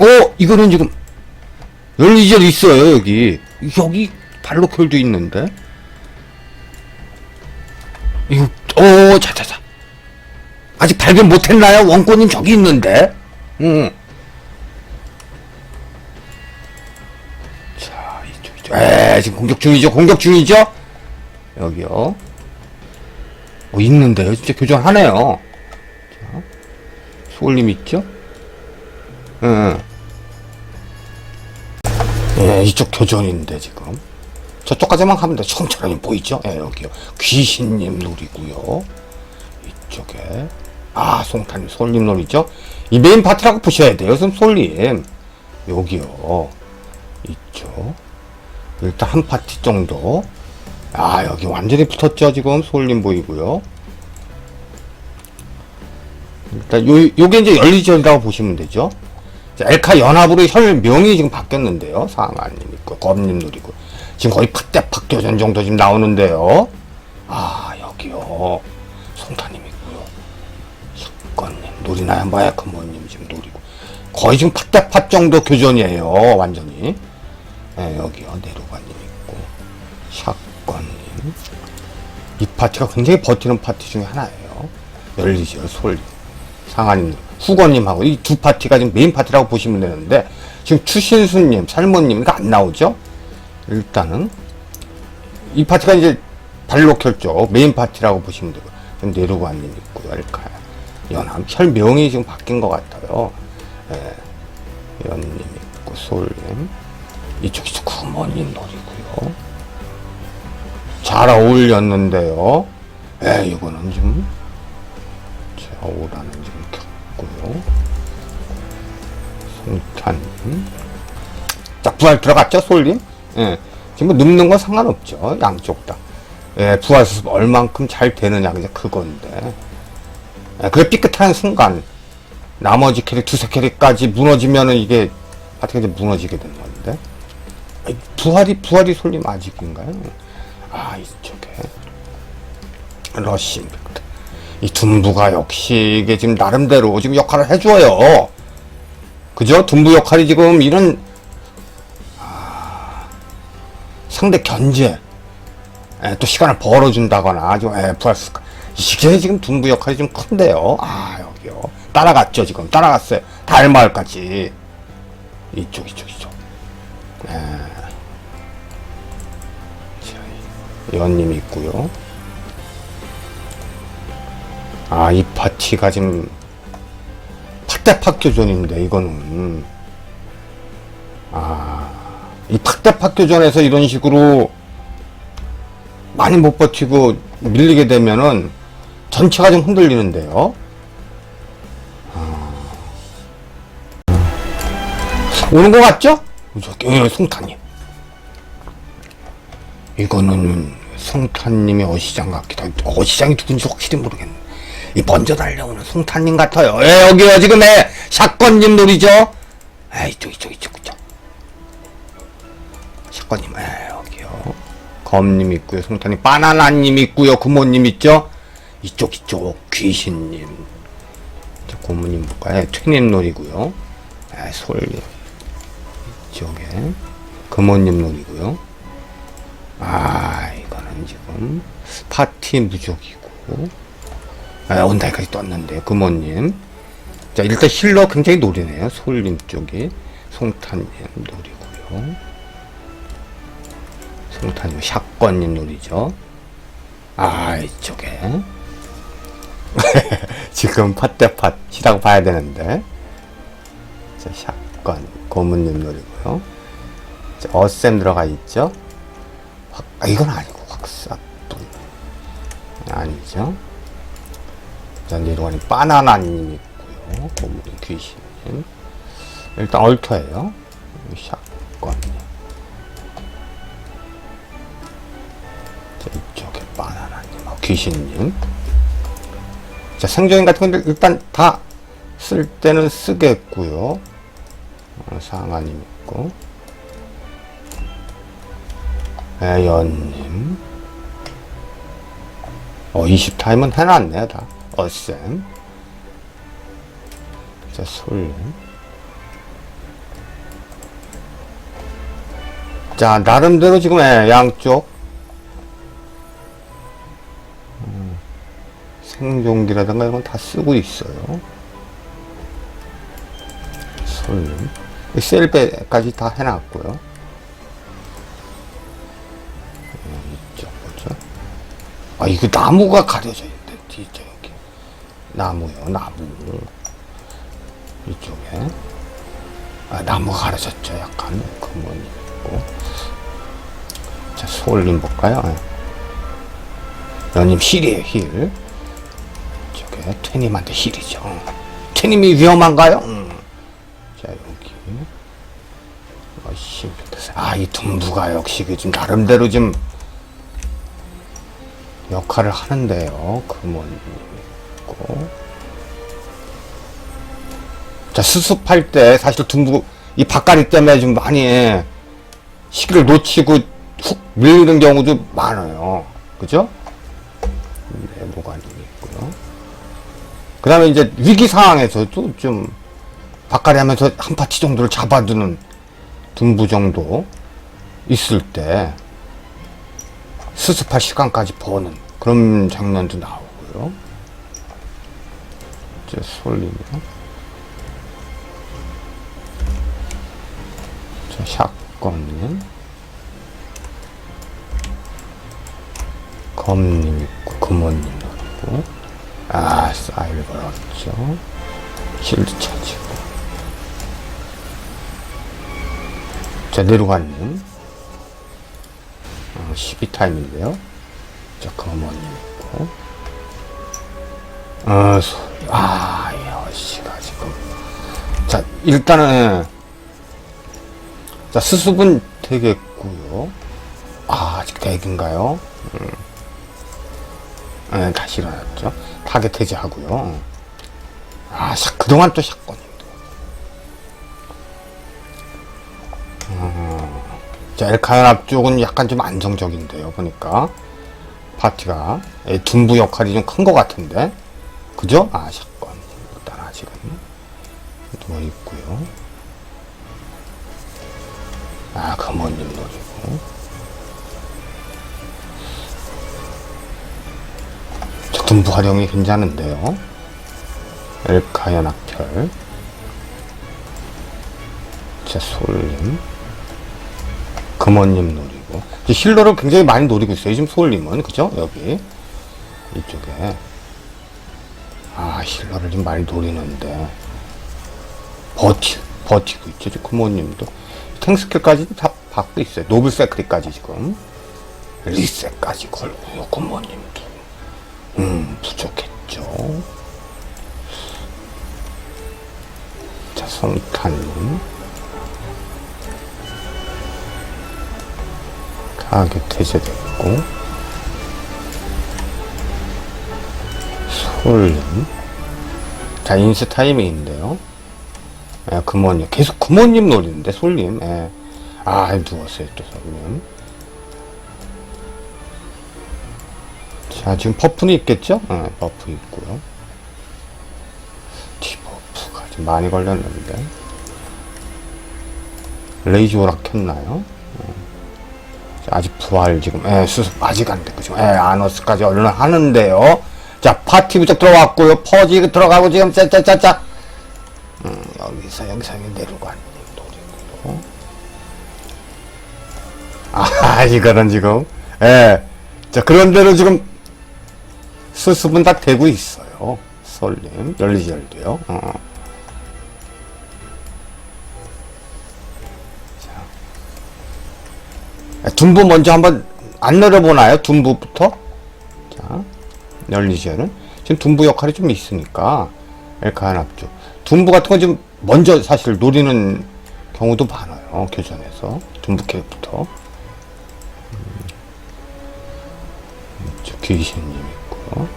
어, 이거는 지금 열리절 있어요, 여기. 여기 발로컬도 있는데. 이거, 어, 자자자. 아직 발견 못했나요? 원고님 저기 있는데. 응. 자, 이쪽, 이쪽. 에, 지금 공격 중이죠? 공격 중이죠? 여기요. 어, 있는데요? 진짜 교전하네요. 자, 소울님 있죠? 응. 예, 이쪽 교전인데, 지금. 저쪽까지만 가면 돼. 처음처럼 보이죠? 예, 여기요. 귀신님 놀이고요 이쪽에. 아, 송탄님, 솔님 놀이죠? 이 메인 파트라고 보셔야 돼요, 선 솔님. 여기요. 이쪽. 일단 한 파티 정도. 아, 여기 완전히 붙었죠, 지금. 솔님 보이고요 일단 요, 요게 이제 열리절이라고 보시면 되죠. 자, 엘카 연합으로 혈명이 지금 바뀌었는데요. 상하님 있고, 검님 누리고. 지금 거의 팟대팍 교전 정도 지금 나오는데요. 아, 여기요. 송타님 있고요. 석건님, 누리나요? 마야크모님 지금 노리고. 거의 지금 팟대팟 정도 교전이에요. 완전히. 예, 여기요. 내로관님 있고. 샷건님. 이 파티가 굉장히 버티는 파티 중에 하나예요. 열리죠. 솔. 상하님, 후건님하고 이 두 파티가 지금 메인 파티라고 보시면 되는데 지금 추신수님, 살모님이가 안 나오죠? 일단은 이 파티가 이제 발로 켰죠. 메인 파티라고 보시면 되고 지금 내루관님 있고요. 엘카 연함 혈명이 지금 바뀐 것 같아요. 예. 연님 있고 솔님 이쪽에서 구머님 노리고요. 잘 어울렸는데요. 예, 이거는 좀 좌우라는 좀 켰고요. 송탄님. 자, 부활 들어갔죠, 솔님? 예. 지금 뭐 눕는 건 상관없죠. 양쪽 다. 예, 부활 수습 얼만큼 잘 되느냐, 그냥 그건데. 예, 그게 삐끗한 순간, 나머지 캐릭, 두세 캐릭까지 무너지면은 이게, 파티가 이제 무너지게 되는 건데. 부활이, 부활이 솔님 아직인가요? 아, 이쪽에. 러시 임팩트. 이 둠부가 역시 이게 지금 나름대로 지금 역할을 해줘요. 그죠? 둠부 역할이 지금 이런 아, 상대 견제 에, 또 시간을 벌어준다거나 좀 에, 부활스 이게 지금 둠부 역할이 좀 큰데요. 아 여기요 따라갔죠 지금 따라갔어요. 달마을까지 이쪽 이쪽 이쪽. 에. 자, 연님 있고요. 아, 이 파티가 지금 팍대팍 교전인데 이거는 아, 이 팍대팍 교전에서 이런 식으로 많이 못 버티고 밀리게 되면은 전체가 좀 흔들리는데요. 아. 오는 것 같죠? 저기 예, 송탄님. 이거는 송탄님의 어시장 같기도 하고 어시장이 누군지 확실히 모르겠네. 이 먼저 달려오는 송탄님 같아요. 예, 여기요 지금 에 샷건님 놀이죠. 에 이쪽 이쪽 이쪽 이쪽. 샷건님 에 여기요. 검님 있고요. 송탄님 바나나님 있고요. 구모님 있죠. 이쪽 이쪽 귀신님. 저 고모님 볼까요? 예, 튀님 놀이고요. 에 솔님 이쪽에 금모님 놀이고요. 아 이거는 지금 파티 무적이고. 아, 온달까지 떴는데 금호님. 자 일단 힐러 굉장히 노리네요. 솔님 쪽이. 송탄님 노리고요. 송탄님 샷건님 노리죠. 아 이쪽에. 지금 팟대팟 시라고 봐야 되는데. 자 샷건 고문님 노리고요. 자 어셈 들어가 있죠? 확, 아 이건 아니고 확사돈 아니죠 자, 내려가니 바나나님 있고요. 고무리 귀신님. 일단 얼터예요. 샷건. 자, 이쪽에 바나나님, 어, 귀신님. 자, 생존인 같은 건데 일단 다 쓸 때는 쓰겠고요. 어, 상하님 있고. 애연님. 어, 20 타임은 해놨네, 다. 어셈 자 솔렘 자 나름대로 지금 예, 양쪽. 음, 생존기라든가 이런 다 쓰고 있어요. 솔렘 셀배까지 다 해놨고요. 예, 아 이거 나무가 가려져 있는데 뒤에 나무요, 나무. 이쪽에. 아, 나무가 가려졌죠, 약간. 그만 있고. 자, 소올림 볼까요? 예. 연님 힐이에요, 힐. 저게 퇴님한테 힐이죠. 퇴님이 위험한가요? 음. 자, 여기. 아씨. 아, 이 둠부가 역시 그 좀 나름대로 좀 역할을 하는데요. 금원 있고. 자, 수습할 때 사실 둠부 이 바깥이 때문에 좀 많이 시기를 놓치고 훅 밀리는 경우도 많아요. 그죠? 네, 노관이 있고요. 그 다음에 이제 위기 상황에서도 좀 바깥에 하면서 한 파티 정도를 잡아두는 둔부 정도 있을 때 수습할 시간까지 버는 그런 장면도 나오고요. 이제 솔리면 자, 샷건님. 검님 있고 금원님 있고 아 사일 걸었죠. 실드 차지고. 자 내려가님. 어, 12타임인데요. 자 금원님 있고. 어, 소, 아 여시가 지금 자 일단은 자 수습은 되겠고요 아 아직 대기인가요 네, 다시 일어났죠. 타겟 해제하고요. 아, 샷, 그동안 또 샷건입니다. 음, 자, 엘카연 앞쪽은 약간 좀 안정적인데요, 보니까. 파티가. 예, 둔부 역할이 좀 큰 것 같은데. 그죠? 아, 샷건. 일단 아직은. 누워 있고요. 아, 금원님 노리고. 둔부 활용이 괜찮은데요. 엘카 연 악혈. 자, 솔님. 금원님 노리고. 이제 힐러를 굉장히 많이 노리고 있어요. 지금 솔님은. 그죠? 여기. 이쪽에. 아, 힐러를 좀 많이 노리는데. 버티, 버티고 있죠. 지금 금원님도. 탱 스킬까지도 다 받고 있어요. 노블 세크리까지 지금. 리셋까지 걸고요. 금원님도. 음, 부족했죠. 자, 성탄님. 가격 해제됐고. 솔님. 자, 인스 타이밍인데요. 예, 금원님. 계속 금원님 노리는데, 솔님. 예. 아, 누웠어요, 또 솔님. 자, 지금 버프는 있겠죠? 네, 버프 있고요. 디버프가 좀 많이 걸렸는데. 레이지 오락 켰나요? 어. 자, 아직 부활 지금, 예, 수습 아직 안 됐고, 지금, 예, 아너스까지 얼른 하는데요. 자, 파티 부적 들어왔고요. 퍼지 들어가고 지금, 짜짜짜짜. 음, 여기서, 여기서 내려가는 노리고. 아, 이거는 지금, 예. 자, 그런대로 지금, 수습은 다 되고 있어요. 솔님, 열리절도요. 어. 자. 둔부 먼저 한번 안 내려보나요? 둔부부터? 자, 열리절은. 지금 둔부 역할이 좀 있으니까, 엘카한 앞쪽. 둔부 같은 건 지금 먼저 사실 노리는 경우도 많아요. 교전에서. 둔부 캐릭부터. 음. 저 귀신님 있고.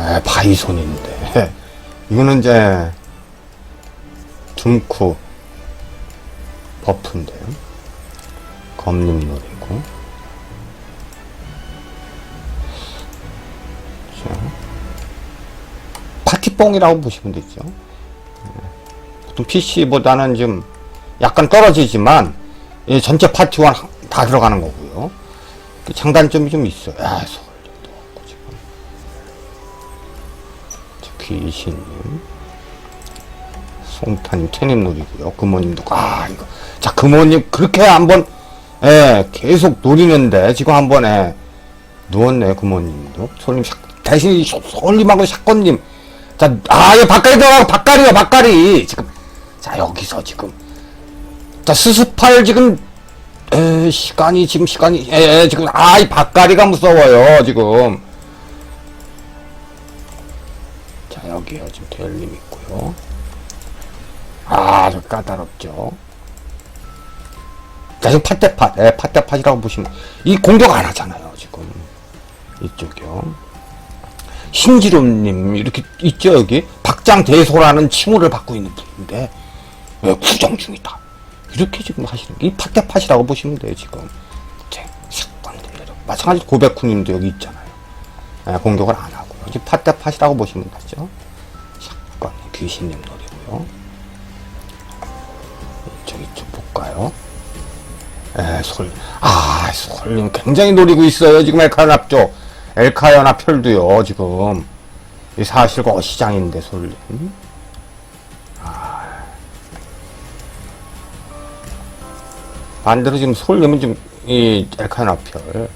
에, 바이손인데. 이거는 이제, 둠쿠 버프인데요. 노리고. 파티뽕이라고 보시면 되죠. 예. 보통 PC보다는 좀 약간 떨어지지만, 예, 전체 파티와 다 들어가는 거고요. 그 장단점이 좀 있어요. 아, 서울님도 없고, 지금. 저 귀신님. 송타님, 태님놀이고요. 금호님도, 아, 이거. 자, 금호님, 그렇게 한번, 예, 계속 노리는데, 지금 한 번에, 누웠네요, 금호님도. 솔님, 샷- 대신, 솔님하고 샷건님. 자, 아, 이거 바까리 들어가고, 바까리요, 바까리. 지금. 자, 여기서 지금. 자, 수습할 지금, 에, 시간이, 지금 시간이, 에, 에, 지금, 아, 이 바까리가 무서워요, 지금. 자, 여기요, 지금 대열림 있고요. 아, 저 까다롭죠. 자, 지금 팥대팥, 예, 팥대팥이라고 보시면, 이 공격 안 하잖아요, 지금. 이쪽이요. 신지름님, 이렇게 있죠, 여기? 박장대소라는 칭호를 받고 있는 분인데, 왜 구정 중이다. 이렇게 지금 하시는 게, 이 팥대팥이라고 보시면 돼요, 지금. 제, 사건들. 마찬가지로 고백쿠님도 여기 있잖아요. 예, 공격을 안 하고요. 이제 팥대팥이라고 보시면 되죠. 사건, 귀신님 노리고요. 이쪽, 이쪽 볼까요? 에, 솔, 아, 솔님 굉장히 노리고 있어요. 지금 엘카 연합쪽. 엘카 연합 혈도요, 지금. 이 사실과 어시장인데, 솔님. 아. 반대로 지금 솔님은 지금, 이 엘카 연합 혈.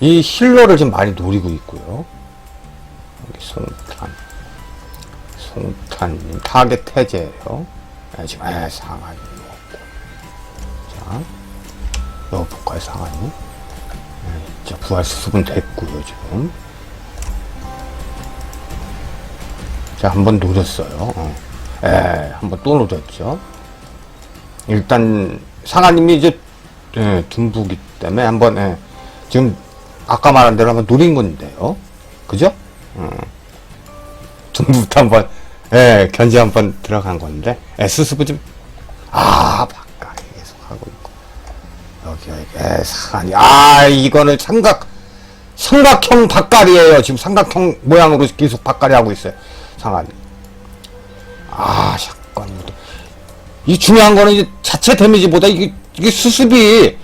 이 힐러를 지금 많이 노리고 있고요. 여기 송탄. 송탄님, 타겟 태제예요. 에, 지금, 에, 상하이 먹고. 자, 여기 볼까요, 상하이? 에, 자, 부활 수습은 됐고요, 지금. 자, 한 번 노렸어요. 어. 에, 한 번 또 노렸죠. 일단, 상하님이 이제, 예, 둔부기 때문에 한 번, 예, 지금, 아까 말한 대로 한번 노린 건데요. 그죠? 어. 둔부부터 한 번, 예, 견제 한번 들어간 건데, 예, 수습은 좀, 여기, 예. 아, 이거는 삼각, 삼각형 박갈이에요. 지금 삼각형 모양으로 계속 박갈이 하고 있어요. 상하니. 아, 샷건도. 이 중요한 거는 이제 자체 데미지보다 이게, 이게 수습이,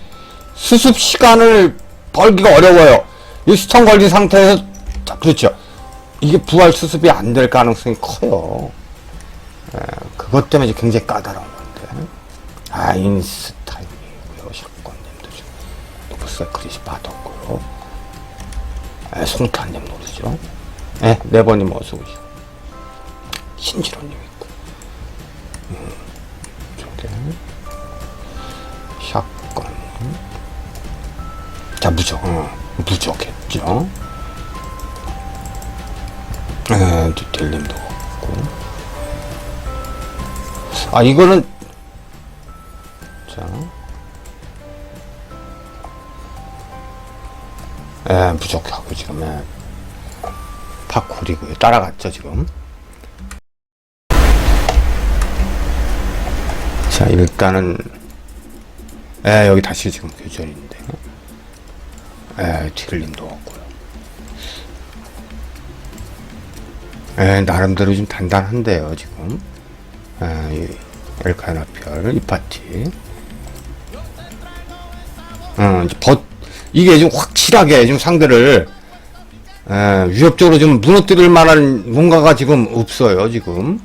수습 시간을 벌기가 어려워요. 이 스턴 걸린 상태에서, 자, 그렇죠. 이게 부활 수습이 안 될 가능성이 커요. 에, 그것 때문에 굉장히 까다로운 건데. 아인스타인 노브스 크리시 받았고요. 에, 송탄님 노리죠. 에, 네 번님 어서 오시고. 신지로님 있고. 음, 저게. 샷건. 자, 무적. 어, 무적했죠. 에, 디텔님도 없고. 아, 이거는, 에, 무적하고 지금, 에, 파쿠리고요. 따라갔죠, 지금. 자, 일단은, 에, 여기 다시 지금 교전인데. 에, 티를님도 없고요. 에, 나름대로 좀 단단한데요, 지금. 에, 이 엘카나별, 이 파티. 어, 이제 버, 이게 좀 확실하게 좀 상대를, 에, 위협적으로 좀 무너뜨릴 만한 뭔가가 지금 없어요, 지금.